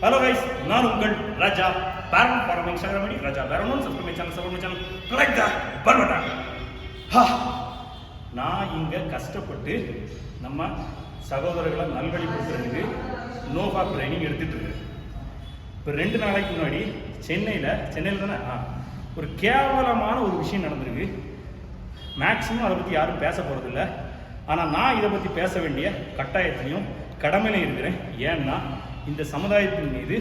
Hello guys நான் உங்கள் ராஜா பேரன் ஃபாரம் இன்ஸ்டாகிராம் ஐடி ராஜா பேரன் subscribe my channel subscribe channel collect the ஹா! நான் இங்கே கஷ்டப்பட்டு நம்ம சகோதரர்களை நல்வழிப்படுத்துறதுக்கு நோவா ட்ரைனிங் எடுத்துட்டு இருக்கேன். இப்போ ரெண்டு நாளைக்கு முன்னாடி சென்னையில் சென்னையில் தானே? ஆ. ஒரு கேவலமான ஒரு விஷயம் நடந்திருக்கு. மேக்ஸிமம் அதை பற்றி யாரும் பேச போகிறதில்ல ஆனால் நான் இதை பற்றி பேச வேண்டிய கட்டாயத்திலையும் கடமையிலையும் இருக்கிறேன். ஏன்னா இந்த சமுதாயத்தின் மீது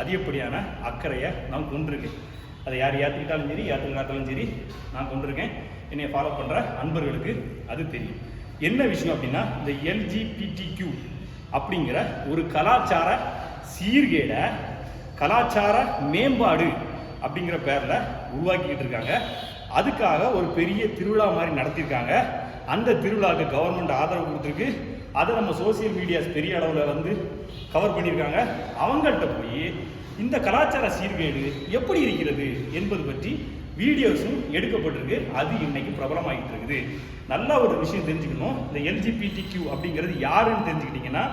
அதிகப்படியான அக்கறையை நான் கொண்டிருக்கேன். அதை யார் ஏற்றுக்கிட்டாலும் சரி ஏற்றுக்கிட்டாலும் சரி நான் கொண்டிருக்கேன். என்னை ஃபாலோ பண்ணுற அன்பர்களுக்கு அது தெரியும். என்ன விஷயம் அப்படின்னா இந்த எல்ஜிபிடிக்யூ அப்படிங்கிற ஒரு கலாச்சார சீர்கேடை கலாச்சார மேம்பாடு அப்படிங்கிற பேரில் உருவாக்கிக்கிட்டு இருக்காங்க. அதுக்காக ஒரு பெரிய திருவிழா மாதிரி நடத்தியிருக்காங்க. அந்த திருவிழாவுக்கு கவர்மெண்ட் ஆதரவு கொடுத்துருக்கு. அதை நம்ம சோசியல் மீடியாஸ் பெரிய அளவில் வந்து கவர் பண்ணியிருக்காங்க. அவங்கள்ட்ட போய் இந்த கலாச்சார சீர்கேடு எப்படி இருக்கிறது என்பது பற்றி வீடியோஸும் எடுக்கப்பட்டிருக்கு. அது இன்னைக்கு பிரபலமாகிட்டு இருக்குது. நல்ல ஒரு விஷயம் தெரிஞ்சுக்கணும். இந்த எல்ஜிபிடி கியூ அப்படிங்கிறது யாருன்னு தெரிஞ்சுக்கிட்டீங்கன்னா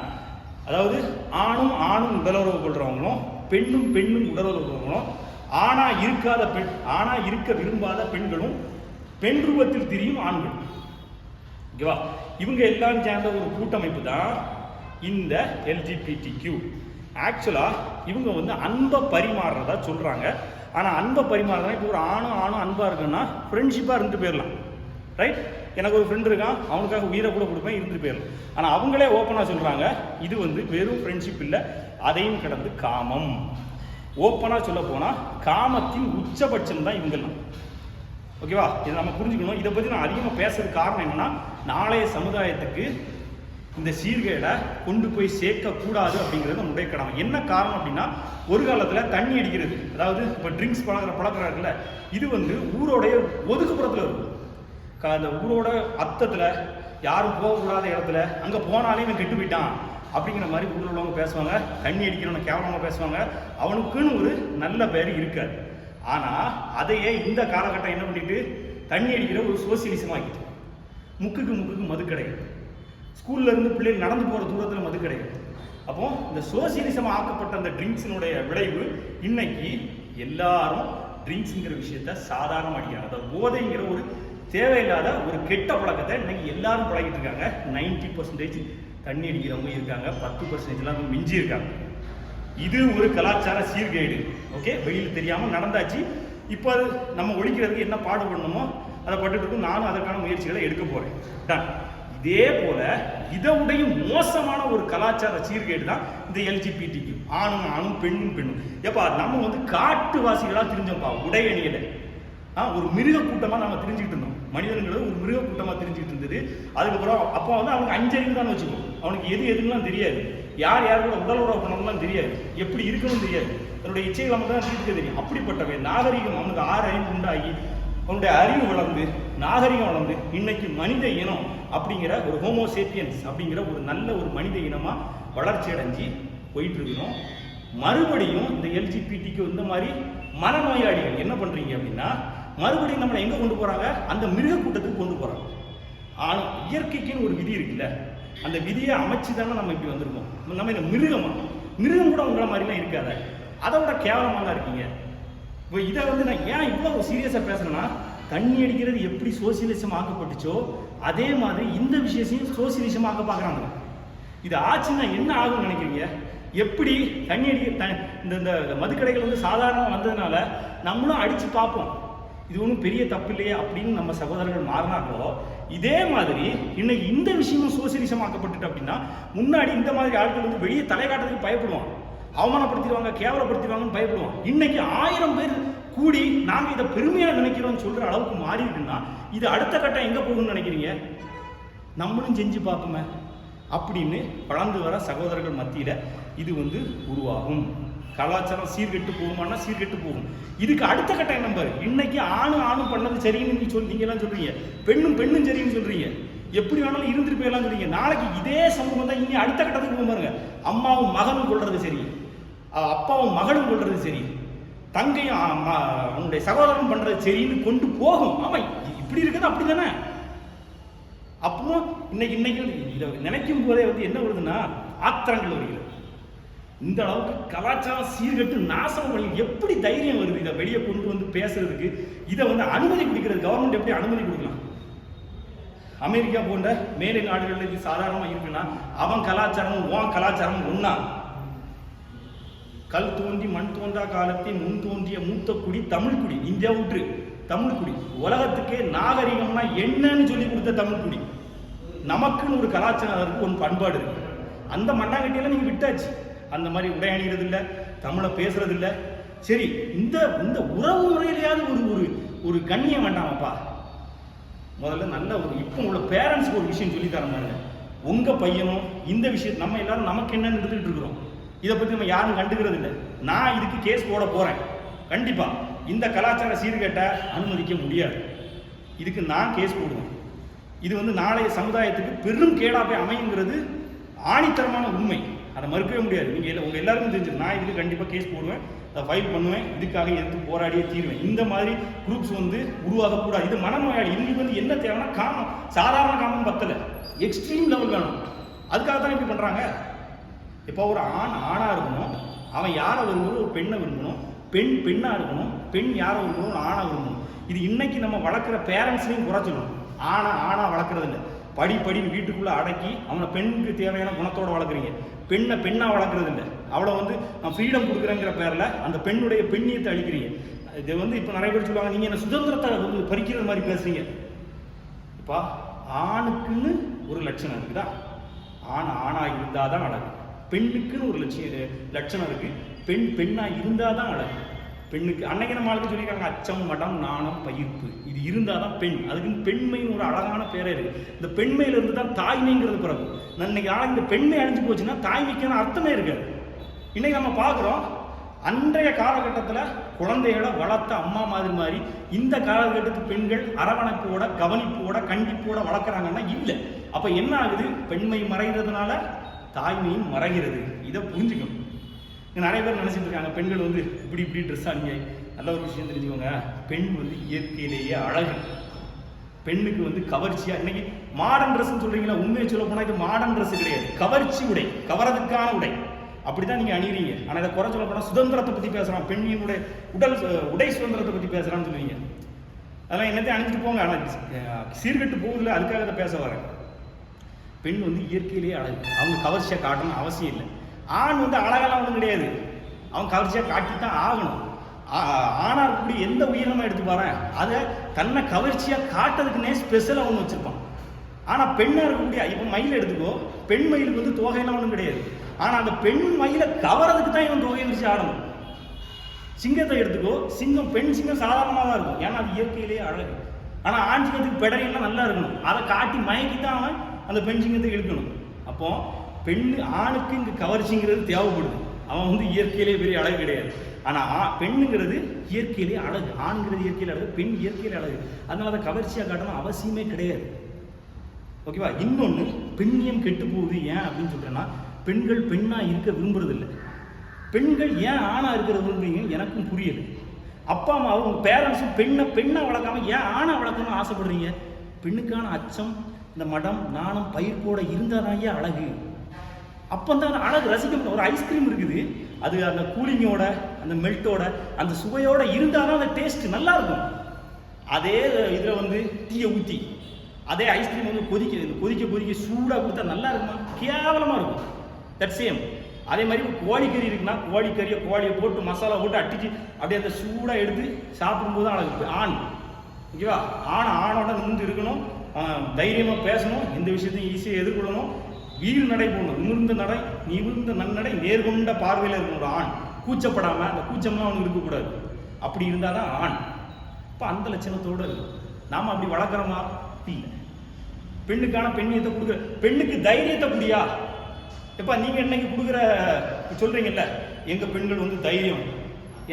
அதாவது ஆணும் ஆணும் உடலுறவு கொள்றவங்களும் பெண்ணும் பெண்ணும் உடலுறவு கொள்றவங்களும் ஆணா இருக்காத பெண் ஆணா இருக்க விரும்பாத பெண்களும் பெண் ரூபத்தில் திரியும் ஆண்கள். ஓகேவா? இவங்க எல்லாம் சேர்ந்த ஒரு கூட்டமைப்பு தான் இந்த எல்ஜிபிடி கியூ ஆக்சுவலாக இவங்க வந்து அன்பை பரிமாறுறதா சொல்கிறாங்க ஆனால் அன்பை பரிமாறுறதா இப்போ ஒரு ஆணும் ஆணும் அன்பாக இருக்குன்னா ஃப்ரெண்ட்ஷிப்பாக இருந்துட்டு போயிடலாம். ரைட் எனக்கு ஒரு ஃப்ரெண்டு இருக்கான் அவனுக்காக உயிரை கூட கொடுப்பேன் இருந்துட்டு போயிடலாம். ஆனால் அவங்களே ஓப்பனாக சொல்கிறாங்க இது வந்து வெறும் ஃப்ரெண்ட்ஷிப் இல்லை அதையும் கடந்து காமம். ஓப்பனாக சொல்ல போனால் காமத்தின் உச்சபட்சம் தான் இவங்கெல்லாம் ஓகேவா இதை நம்ம புரிஞ்சுக்கணும். இதை பற்றி நான் அதிகமாக பேசுறதுக்கு காரணம் என்னன்னா நாளைய சமுதாயத்துக்கு இந்த சீர்கேடை கொண்டு போய் சேர்க்கக்கூடாது அப்படிங்கிறது நம்முடைய கடமை. என்ன காரணம் அப்படின்னா ஒரு காலத்தில் தண்ணி அடிக்கிறது. அதாவது இப்போ ட்ரிங்க்ஸ் பழகிற பழக்கிறாருல இது வந்து ஊரோடைய ஒதுக்குப்புறத்தில் இருக்கும். க- அந்த ஊரோட அத்தத்தில் யாரும் போகக்கூடாத இடத்துல அங்கே போனாலே இவன் கெட்டு போயிட்டான் அப்படிங்கிற மாதிரி ஊரில் உள்ளவங்க பேசுவாங்க. தண்ணி அடிக்கிறவன கேவலமாக பேசுவாங்க. அவனுக்குன்னு ஒரு நல்ல பேர் இருக்காது. ஆனால் அதையே இந்த காலகட்டம் என்ன பண்ணிட்டு தண்ணி அடிக்கிற ஒரு சோசியலிசம் ஆகிட்டு முக்குக்கு முக்குக்கு மது கிடைக்கும். ஸ்கூல்ல இருந்து பிள்ளைகள் நடந்து போகிற தூரத்தில் மது கிடைக்கும். அப்போ இந்த சோசியலிசம் ஆக்கப்பட்ட அந்த ட்ரிங்க்ஸினுடைய விளைவு இன்னைக்கு எல்லாரும் ட்ரிங்க்ஸுங்கிற விஷயத்த சாதாரணமாக அடிக்கிறாங்க. அந்த போதைங்கிற ஒரு தேவையில்லாத ஒரு கெட்ட பழக்கத்தை இன்னைக்கு எல்லாரும் பழகிட்டு இருக்காங்க. நைன்டி பர்சன்டேஜ் தண்ணி அடிக்கிறவங்க இருக்காங்க. பத்து பர்சன்டேஜ்லாம் மிஞ்சி இருக்காங்க இது ஒரு கலாச்சார சீர்கேடு. ஓகே? வெளியில் தெரியாமல் நடந்தாச்சு. இப்போ அது நம்ம ஒழிக்கிறதுக்கு என்ன பாடுபடணுமோ அதை பட்டுட்டு நானும் அதற்கான முயற்சிகளை எடுக்க போகிறேன் டன் இதே போல இதை மோசமான ஒரு கலாச்சார சீர்கேடு தான் இந்த எல்ஜிபிடிக்கு ஆணும் ஆணும் பெண்ணும் பெண்ணும். ஏப்பா நம்ம வந்து காட்டுவாசிகளாக தெரிஞ்சோம்ப்பா உடையணியில ஆ ஒரு மிருக கூட்டமாக நம்ம தெரிஞ்சுக்கிட்டு இருந்தோம். மனிதன்கிறது ஒரு மிருக கூட்டமாக தெரிஞ்சுக்கிட்டு இருந்தது. அதுக்கப்புறம் அப்போ வந்து அவனுக்கு அஞ்சறிவு தான் வச்சுக்கோ. அவனுக்கு எது எதுலாம் தெரியாது. யார் யார் கூட உடல் உறவு பண்ணணும்லாம் தெரியாது. எப்படி இருக்கணும் தெரியாது. தன்னுடைய இச்சைகள் மட்டும் தான் தீர்க்க தெரியும். அப்படிப்பட்டவை நாகரிகம் அவனுக்கு ஆறு அறிவு உண்டாகி அவனுடைய அறிவு வளர்ந்து நாகரிகம் வளர்ந்து இன்னைக்கு மனித இனம் அப்படிங்கிற ஒரு ஹோமோசேப்பியன்ஸ் அப்படிங்கிற ஒரு நல்ல ஒரு மனித இனமாக வளர்ச்சி அடைஞ்சு போயிட்டு இருக்கிறோம் மறுபடியும் இந்த எல்ஜிபிடிக்கு இந்த மாதிரி மனநோயாளிகள் என்ன பண்றீங்க அப்படின்னா மறுபடியும் நம்மளை எங்க கொண்டு போறாங்க? அந்த மிருக கூட்டத்துக்கு கொண்டு போறாங்க. ஆனால் இயற்கைக்குன்னு ஒரு விதி இருக்குல்ல அந்த விதியை அமைச்சு தானே நம்ம இப்படி வந்திருக்கோம். நம்ம இந்த மிருகமா? மிருகம் கூட உங்களை மாதிரிலாம் இருக்காத. அதை விட கேவலமாக தான் இருக்கீங்க. இப்போ இதை வந்து நான் ஏன் இவ்வளோ சீரியஸாக பேசுகிறேன்னா தண்ணி அடிக்கிறது எப்படி சோசியலிசம் ஆக்கப்பட்டுச்சோ அதே மாதிரி இந்த விஷயத்தையும் சோசியலிசம் ஆக்க பார்க்குறாங்க. இது ஆச்சுன்னா என்ன ஆகும்னு நினைக்கிறீங்க? எப்படி தண்ணி அடிக்க த- இந்த இந்த மதுக்கடைகள் வந்து சாதாரணமாக வந்ததுனால நம்மளும் அடித்து பார்ப்போம். இது ஒன்றும் பெரிய தப்பு இல்லையே அப்படின்னு நம்ம சகோதரர்கள் மாறினாங்களோ இதே மாதிரி இன்னைக்கு இந்த விஷயமும் சோசியலிசம் ஆக்கப்பட்டுட்டு அப்படின்னா முன்னாடி இந்த மாதிரி ஆட்கள் வந்து வெளியே தலை காட்டுறதுக்கு பயப்படுவான் அவமானப்படுத்திடுவாங்க கேவலப்படுத்திடுவாங்கன்னு பயப்படுவோம். இன்னைக்கு ஆயிரம் பேர் கூடி நாங்கள் இதை பெருமையாக நினைக்கிறோம்னு சொல்கிற அளவுக்கு மாறி இருக்குன்னா இது அடுத்த கட்டம் எங்கே போகும்னு நினைக்கிறீங்க? நம்மளும் செஞ்சு பார்ப்போமே. அப்படின்னு வளர்ந்து வர சகோதரர்கள் மத்தியில் இது வந்து உருவாகும். கலாச்சாரம் சீர்கெட்டு போகுமானா சீர்கெட்டு போகும். இதுக்கு அடுத்த கட்டம் என்ன இன்னைக்கு ஆணும் ஆணும் பண்ணது சரின்னு நீங்கள் சொல் நீங்க எல்லாம் சொல்றீங்க. பெண்ணும் பெண்ணும் சரின்னு சொல்றீங்க. எப்படி வேணாலும் இருந்துட்டு போயிடலாம் சொல்றீங்க. நாளைக்கு இதே சமூகம் தான் இனி அடுத்த கட்டத்துக்கு போகும் பாருங்க. அம்மாவும் மகனும் கொள்றது சரி. அப்பாவும் மகளும் கொள்றது சரி. தங்கையும் அவனுடைய சகோதரன் பண்றது சரின்னு கொண்டு போகும். ஆமாம் இப்படி இருக்குது அப்படி தானே அப்போ இன்னைக்கு இன்னைக்கு இதை நினைக்கும் போதே வந்து என்ன வருதுன்னா ஆத்திரங்கள் வருகிறது. இந்த அளவுக்கு கலாச்சாரம் சீர்கட்டு நாசம் பண்ணி எப்படி தைரியம் வருது? இதை வெளியே கொண்டு வந்து பேசுறதுக்கு இதை வந்து அனுமதி கொடுக்கிறது கவர்மெண்ட் எப்படி அனுமதி கொடுக்கலாம்? அமெரிக்கா போன்ற மேலை நாடுகளில் இது சாதாரணமாக இருக்குன்னா அவன் கலாச்சாரமும் உன் கலாச்சாரமும் ஒன்றா கல் தோன்றி மண் தோன்றா காலத்தில் முன் தோன்றிய மூத்த குடி தமிழ் குடி. இந்தியா விட்டு தமிழ் குடி. உலகத்துக்கே நாகரிகம்னா என்னன்னு சொல்லி கொடுத்த தமிழ் குடி. நமக்குன்னு ஒரு கலாச்சாரம் இருக்கு ஒரு பண்பாடு இருக்கு. அந்த மண்ணாங்கட்டியெல்லாம் நீங்க விட்டாச்சு. அந்த மாதிரி உடை அணிகிறது இல்லை தமிழை பேசுறது இல்லை சரி இந்த இந்த உறவு முறையிலேயாவது ஒரு ஒரு ஒரு கண்ணியம் வேண்டாமப்பா. முதல்ல நல்ல ஒரு இப்போ உள்ள பேரண்ட்ஸ்க்கு ஒரு விஷயம் சொல்லி தர மாதிரி உங்க பையனும் இந்த விஷயம் நம்ம எல்லாரும் நமக்கு என்னன்னு எடுத்துக்கிட்டு இருக்கிறோம். இதை பற்றி நம்ம யாரும் கண்டுக்கிறது இல்லை. நான் இதுக்கு கேஸ் போட போகிறேன் கண்டிப்பாக இந்த கலாச்சார சீர்கேட்டை அனுமதிக்க முடியாது. இதுக்கு நான் கேஸ் போடுவேன். இது வந்து நாளைய சமுதாயத்துக்கு பெரும் கேடாக போய் அமையுங்கிறது ஆணித்தரமான உண்மை. அதை மறுக்கவே முடியாது. நீங்கள் எல்லா- உங்கள் எல்லாருக்கும் தெரிஞ்சது. நான் இதுக்கு கண்டிப்பாக கேஸ் போடுவேன். அதை ஃபைல் பண்ணுவேன். இதுக்காக எதிர்த்து போராடியே தீருவேன். இந்த மாதிரி குரூப்ஸ் வந்து உருவாகக்கூடாது. இது மனநோயாளி. இவங்களுக்கு வந்து என்ன தேவைன்னா காமம். சாதாரண காமம் பத்தலை. எக்ஸ்ட்ரீம் லெவல் வேணும். அதுக்காக தான் இப்படி பண்ணுறாங்க இப்போ ஒரு ஆண் ஆணாக இருக்கணும். அவன் யாரை விரும்பணும் ஒரு பெண்ணை விரும்பணும். பெண் பெண்ணாக இருக்கணும். பெண் யாரை விரும்பணும் ஒரு ஆணை விரும்பணும். இது இன்னைக்கு நம்ம வளர்க்குற பேரண்ட்ஸ்லையும் குறைச்சிடணும் ஆணை ஆணாக வளர்க்குறது இல்லை. படி படின்னு வீட்டுக்குள்ளே அடக்கி அவனை பெண்ணுக்கு தேவையான குணத்தோடு வளர்க்குறீங்க. பெண்ணை பெண்ணாக வளர்க்குறது இல்லை. அவளை வந்து நான் ஃப்ரீடம் கொடுக்குறேங்கிற பேரில் அந்த பெண்ணுடைய பெண்ணியத்தை அழிக்கிறீங்க. இது வந்து இப்போ நிறைய பேர் சொல்லுவாங்க நீங்கள் என்ன சுதந்திரத்தை வந்து பறிக்கிற மாதிரி பேசுறீங்க. இப்போ ஆணுக்குன்னு ஒரு லட்சணம் இருக்குதா? ஆண் ஆணாக இருந்தால் தான் அழகு. பெண்ணுக்குன்னு ஒரு லட்சியம் லட்சணம் இருக்கு. பெண் பெண்ணா இருந்தால் தான் அழகு பெண்ணுக்கு அன்னைக்கு நம்ம ஆளுக்கு சொல்லியிருக்காங்க அச்சம் மடம் நாணம் பயிர்ப்பு. இது இருந்தால் தான் பெண். அதுக்குன்னு பெண்மைன்னு ஒரு அழகான பேரே இருக்கு. இந்த பெண்மையிலிருந்து தான் தாய்மைங்கிறது பிறகு இன்னைக்கு நாளைக்கு இந்த பெண்மை அழிஞ்சு போச்சுன்னா தாய்மைக்கான அர்த்தமே இருக்காது. இன்னைக்கு நம்ம பார்க்குறோம் அன்றைய காலகட்டத்தில் குழந்தைகளை வளர்த்த அம்மா மாதிரி மாதிரி இந்த காலகட்டத்து பெண்கள் அரவணைப்போட கவனிப்போட கண்டிப்போட வளர்க்குறாங்கன்னா இல்லை. அப்போ என்ன ஆகுது? பெண்மை மறைகிறதுனால தாய்மையும் மறைகிறது. இதை புரிஞ்சுக்கணும். நிறைய பேர் நினைச்சிட்டு இருக்காங்க பெண்கள் வந்து இப்படி இப்படி ட்ரெஸ் அணிங்க நல்ல ஒரு விஷயம் தெரிஞ்சுக்கோங்க. பெண் வந்து இயற்கையிலேயே அழகு பெண்ணுக்கு வந்து கவர்ச்சியா இன்னைக்கு மாடர்ன் ட்ரெஸ்ன்னு சொல்றீங்களா? உண்மையை சொல்ல போனா இது மாடர்ன் ட்ரெஸ் கிடையாது. கவர்ச்சி உடை கவரதுக்கான உடை. அப்படிதான் நீங்க அணிகிறீங்க ஆனா இதை குறை சொல்ல போனா சுதந்திரத்தை பத்தி பேசுறான். பெண்ணினுடைய உடல் சு- உடை சுதந்திரத்தை பத்தி பேசுறான்னு சொல்லுவீங்க. அதெல்லாம் என்னத்தையும் அணிஞ்சிட்டு போங்க. ஆனா சீர்கட்டு சீர்கெட்டு போகுதுல அதுக்காக இதை பேச வரேன் பெண் வந்து இயற்கையிலேயே அழகு. அவங்க கவர்ச்சியாக காட்டணும் அவசியம் இல்லை. ஆண் வந்து அழகெல்லாம் ஒன்றும் கிடையாது. அவன் கவர்ச்சியாக காட்டி தான் ஆகணும். ஆ- இருக்கக்கூடிய எந்த உயிரினமாக எடுத்து பாரு அதை தன்னை கவர்ச்சியாக காட்டுறதுக்குன்னே ஸ்பெஷலாக ஒன்று வச்சுருப்பான். ஆனால் பெண்ணாக இருக்கக்கூடிய இப்போ மயில் எடுத்துக்கோ பெண் மயிலுக்கு வந்து தொகையெல்லாம் ஒன்றும் கிடையாது. ஆனால் அந்த பெண் மயிலை கவரதுக்கு தான் இவன் தொகையை விரிச்சு ஆடணும். சிங்கத்தை எடுத்துக்கோ சிங்கம் பெண் சிங்கம் சாதாரணமாக தான் இருக்கும். ஏன்னா அது இயற்கையிலேயே அழகு. ஆனால் ஆண் சிங்கத்துக்கு பெடரியெல்லாம் நல்லா இருக்கணும். அதை காட்டி மயக்கி தான் அவன். அந்த பெண் சிங்கத்தை இழுக்கணும். அப்போ பெண் ஆணுக்கு இங்கே கவர்ச்சிங்கிறது தேவைப்படுது. அவன் வந்து இயற்கையிலே பெரிய அழகு கிடையாது. ஆனால் ஆ பெண்ணுங்கிறது இயற்கையிலே அழகு. ஆண்கிறது இயற்கையில் அழகு பெண் இயற்கையிலே அழகு. அதனால அதை கவர்ச்சியாக காட்டணும் அவசியமே கிடையாது. ஓகேவா? இன்னொன்று பெண்ணியம் கெட்டு போகுது ஏன் அப்படின்னு சொல்றேன்னா பெண்கள் பெண்ணா இருக்க விரும்புறதில்லை. பெண்கள் ஏன் ஆணா இருக்கிற விரும்புறீங்க எனக்கும் புரியல. அப்பா அம்மா அவங்க பேரண்ட்ஸும் பெண்ணை பெண்ணை வளர்க்காம ஏன் ஆணை வளர்க்கணும்னு ஆசைப்படுறீங்க? பெண்ணுக்கான அச்சம் இந்த மடம் நாணம் பயிர் கூட இருந்ததாயே அழகு. அப்போ தான் அழகு ரசிக்க முடியும். ஒரு ஐஸ்கிரீம் இருக்குது. அது அந்த கூலிங்கோட அந்த மெல்ட்டோட அந்த சுவையோட இருந்தால் தான் அந்த டேஸ்ட் நல்லா இருக்கும் அதே இதில் வந்து டீயை ஊற்றி அதே ஐஸ்கிரீம் வந்து கொதிக்க கொதிக்க கொதிக்க சூடாக கொடுத்தா நல்லா இருக்குமா கேவலமாக இருக்கும். தட் சேம் அதே மாதிரி கோழிக்கறி இருக்குன்னா கோழிக்கறியை கோழியை போட்டு மசாலா போட்டு அட்டிச்சு அப்படியே அந்த சூடாக எடுத்து சாப்பிடும்போது தான் அழகு. ஆண். ஓகேவா? ஆண் ஆணோட நின்று இருக்கணும். தைரியமாக பேசணும். எந்த விஷயத்தையும் ஈஸியாக எதிர்கொள்ளணும். வீறு நடை போடணும். நிமிர்ந்த நடை நிமிர்ந்த நன்னடை நேர்கொண்ட பார்வையில் இருக்கணும். ஒரு ஆண். கூச்சப்படாமல் அந்த கூச்சம்லாம் அவனுக்கு இருக்கக்கூடாது. அப்படி இருந்தால் தான் ஆண். இப்போ அந்த லட்சணத்தோடு இருக்கும் நாம் அப்படி வளர்க்குறோமா இல்லை. பெண்ணுக்கான பெண்ணியத்தை கொடுக்குற பெண்ணுக்கு தைரியத்தை குடியா. எப்பா நீங்கள் இன்னைக்கு கொடுக்குற சொல்கிறீங்கல்ல எங்கள் பெண்கள் வந்து தைரியம்.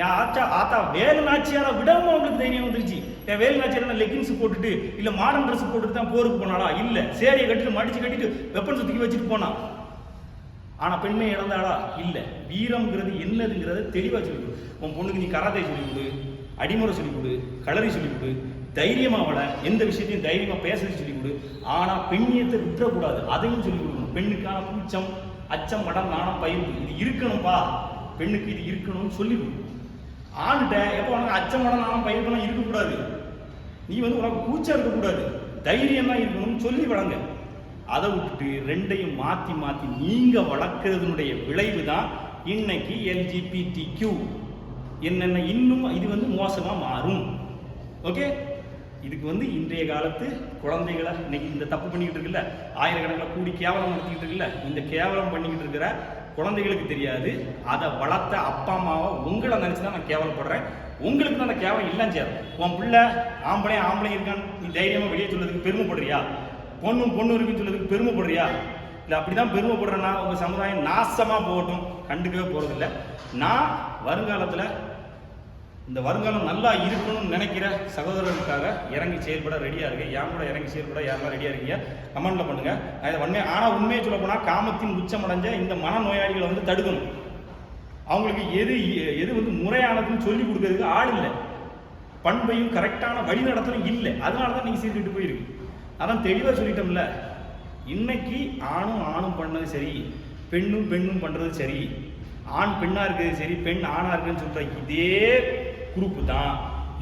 என் ஆச்சா ஆத்தா வேலு நாச்சியார விடவும் அவங்களுக்கு தைரியம் வந்துருச்சு. என் வேலு நாச்சியார லெகின்ஸ் போட்டுட்டு இல்ல மாடர்ன் ட்ரெஸ் போட்டுட்டு தான் போருக்கு போனாளா? இல்ல. சேரியை கட்டிட்டு மடிச்சு கட்டிட்டு வெப்பன் சுத்திக்கு வச்சுட்டு போனா? ஆனா பெண்மை இழந்தாளா? இல்ல. வீரம்ங்கிறது என்னதுங்கிறத தெளிவா சொல்லி கொடு. உன் பொண்ணுக்கு நீ கராத்தே சொல்லி கொடு அடிமுறை சொல்லி கொடு களரி சொல்லி கொடு தைரியமா அவள எந்த விஷயத்தையும் தைரியமா பேசுறது சொல்லி கொடு. ஆனா பெண்ணியத்தை விட்டுறக்கூடாது. அதையும் சொல்லி கொடுக்கணும். பெண்ணுக்கான கூச்சம் அச்சம் மடம் நாணம் பயிர் இது இருக்கணும்ப்பா பெண்ணுக்கு இது இருக்கணும்னு சொல்லி கொடு. ஆண்கிட்ட எப்போ உனக்கு அச்சம் மடம் நாணம் இருக்கக்கூடாது. நீ வந்து உனக்கு கூச்சம் இருக்கக்கூடாது. தைரியமாக இருக்கணும்னு சொல்லி வளங்க. அதை விட்டுட்டு ரெண்டையும் மாற்றி மாற்றி நீங்கள் வளர்க்கறதுனுடைய விளைவு தான் இன்னைக்கு எல்ஜிபிடி கியூ என்னென்ன இன்னும் இது வந்து மோசமாக மாறும். ஓகே? இதுக்கு வந்து இன்றைய காலத்து குழந்தைகளை இன்னைக்கு இந்த தப்பு பண்ணிக்கிட்டு இருக்குல்ல? ஆயிரக்கணக்கில் கூடி கேவலம் நடத்திக்கிட்டு இருக்குல்ல? இந்த கேவலம் பண்ணிக்கிட்டு இருக்கிற குழந்தைகளுக்கு தெரியாது. அதை வளர்த்த அப்பா அம்மாவை உங்களை நினச்சி தான் நான் கேவலப்படுறேன். உங்களுக்கு தான் அந்த கேவலம் இல்லைன்னு சேரும். உன் பிள்ளை ஆம்பளை ஆம்பளை இருக்கான்னு நீ தைரியமாக வெளியே சொல்றதுக்கு பெருமைப்படுறியா? பொண்ணும் பொண்ணு இருக்குன்னு சொல்றதுக்கு பெருமைப்படுறியா? இல்லை அப்படி தான் பெருமைப்படுறேன்னா உங்கள் சமுதாயம் நாசமாக போகட்டும். கண்டுக்கவே போகிறதில்ல நான் வருங்காலத்தில் இந்த வருங்காலம் நல்லா இருக்கணும்னு நினைக்கிற சகோதரர்களுக்காக இறங்கி செயல்பட ரெடியாக இருக்கு என் கூட இறங்கி செயல்பட யாரெல்லாம் ரெடியாக இருக்கீங்க? கமெண்ட்ல பண்ணுங்க. நான் உண்மையை உண்மை ஆனால் உண்மையை சொல்ல போனால் காமத்தின் உச்சமடைஞ்ச இந்த மனநோயாளிகளை வந்து தடுக்கணும். அவங்களுக்கு எது எது வந்து முறையானதுன்னு சொல்லி கொடுக்கறதுக்கு ஆள் இல்லை. பண்பையும் கரெக்டான வழிநடத்தலும் இல்லை. அதனால தான் நீங்கள் சீர்கிட்டு போயிருக்கு அதான் தெளிவாக சொல்லிட்டோம்ல இன்னைக்கு ஆணும் ஆணும் பண்ணது சரி பெண்ணும் பெண்ணும் பண்ணுறது சரி. ஆண் பெண்ணாக இருக்கிறது சரி பெண் ஆணாக இருக்குன்னு சொல்கிற இதே குரூப்பு தான்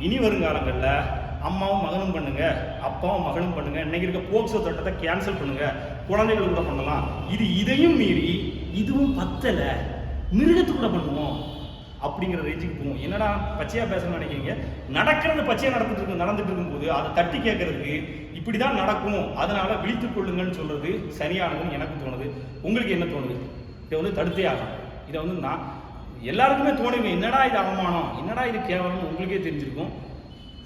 இனி வருங்காலங்களில் அம்மாவும் மகனும் பண்ணுங்க அப்பாவும் மகனும் பண்ணுங்க இன்னைக்கு இருக்க போக்சோ சட்டத்தை கேன்சல் பண்ணுங்க குழந்தைகள் கூட பண்ணலாம். இது இதையும் மீறி இதுவும் பத்தலை மிருகத்து கூட பண்ணுவோம் அப்படிங்கிற ரேஞ்சுக்கு போவோம். என்னடா பச்சையா பேசணும்னு நினைக்கிறீங்க? நடக்கிறது பச்சையா நடந்துட்டு இருக்கு நடந்துட்டு இருக்கும்போது அதை தட்டி கேட்கறதுக்கு இப்படி தான் நடக்கும். அதனால விழித்துக் கொள்ளுங்கன்னு சொல்றது சரியானதுன்னு எனக்கு தோணுது. உங்களுக்கு என்ன தோணுது? இதை வந்து தடுத்தே ஆகும் இதை வந்து நான் எல்லாருக்குமே தோணுங்க என்னடா இது அவமானம்? என்னடா இது கேவலம் உங்களுக்கே தெரிஞ்சிருக்கும்.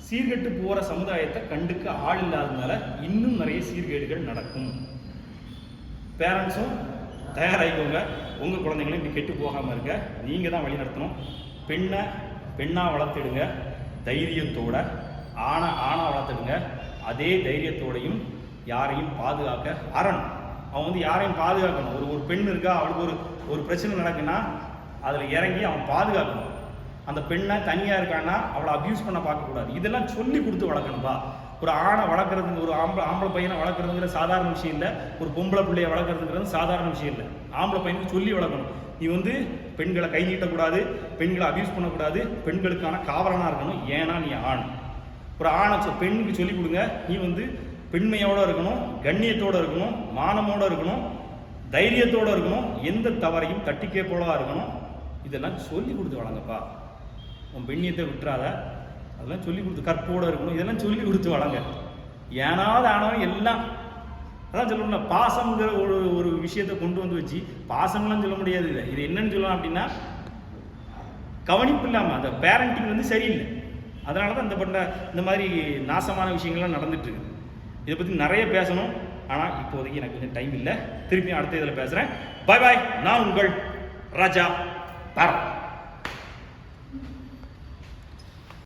சீர்கெட்டு போகிற சமுதாயத்தை கண்டுக்க ஆள் இல்லாததுனால இன்னும் நிறைய சீர்கேடுகள் நடக்கும். பேரண்ட்ஸும் தயாராகிக்கோங்க. உங்கள் குழந்தைங்களும் இப்படி கெட்டு போகாமல் இருக்க நீங்கள் தான் வழி நடத்தணும். பெண்ணை பெண்ணாக வளர்த்துடுங்க. தைரியத்தோட ஆணை ஆணாக வளர்த்துடுங்க. அதே தைரியத்தோடையும் யாரையும் பாதுகாக்க அரண் அவன் வந்து யாரையும் பாதுகாக்கணும். ஒரு ஒரு பெண் இருக்கா அவளுக்கு ஒரு ஒரு பிரச்சனை நடக்குன்னா அதில் இறங்கி அவன் பாதுகாக்கணும். அந்த பெண்ணை தனியாக இருக்கான்னா அவளை அப்யூஸ் பண்ண பார்க்கக்கூடாது. இதெல்லாம் சொல்லி கொடுத்து வளர்க்கணும்பா. ஒரு ஆணை வளர்க்குறது ஒரு ஆம்பளை ஆம்பளை பையனை வளர்க்குறதுங்கிற சாதாரண விஷயம் இல்லை. ஒரு பொம்பளை பிள்ளைய வளர்க்குறதுங்கிறது சாதாரண விஷயம் இல்லை. ஆம்பளை பையனுக்கு சொல்லி வளர்க்கணும். நீ வந்து பெண்களை கை நீட்டக்கூடாது பெண்களை அபியூஸ் பண்ணக்கூடாது பெண்களுக்கான காவலனாக இருக்கணும். ஏன்னா நீ ஆண். ஒரு ஆணை சொ- பெண்ணுக்கு சொல்லி கொடுங்க. நீ வந்து பெண்மையோட இருக்கணும் கண்ணியத்தோட இருக்கணும் மானமோடு இருக்கணும் தைரியத்தோட இருக்கணும் எந்த தவறையும் தட்டிக்கே போலவா இருக்கணும். இதெல்லாம் சொல்லி கொடுத்து வளங்கப்பா. உன் பெண்ணியத்தை விட்டுறாத. அதெல்லாம் சொல்லி கொடுத்து கற்போட இருக்கணும். இதெல்லாம் சொல்லி கொடுத்து வளங்க. ஏனாவது ஆனவன் எல்லாம் அதான் சொல்லணும்ல பாசம்ங்கிற ஒரு ஒரு விஷயத்தை கொண்டு வந்து வச்சு பாசம்லாம் சொல்ல முடியாது இதை. இது என்னன்னு சொல்லலாம் அப்படின்னா கவனிப்பு இல்லாமல் அந்த பேரண்டிங் வந்து சரியில்லை. அதனால தான் இந்த பண்ண இந்த மாதிரி நாசமான விஷயங்கள்லாம் நடந்துட்டு இருக்கு இதை பற்றி நிறைய பேசணும். ஆனால் இப்போதைக்கு எனக்கு கொஞ்சம் டைம் இல்லை. திருப்பி அடுத்த இதில் பேசுகிறேன் பாய் பாய் நான் உங்கள் ராஜா. battle.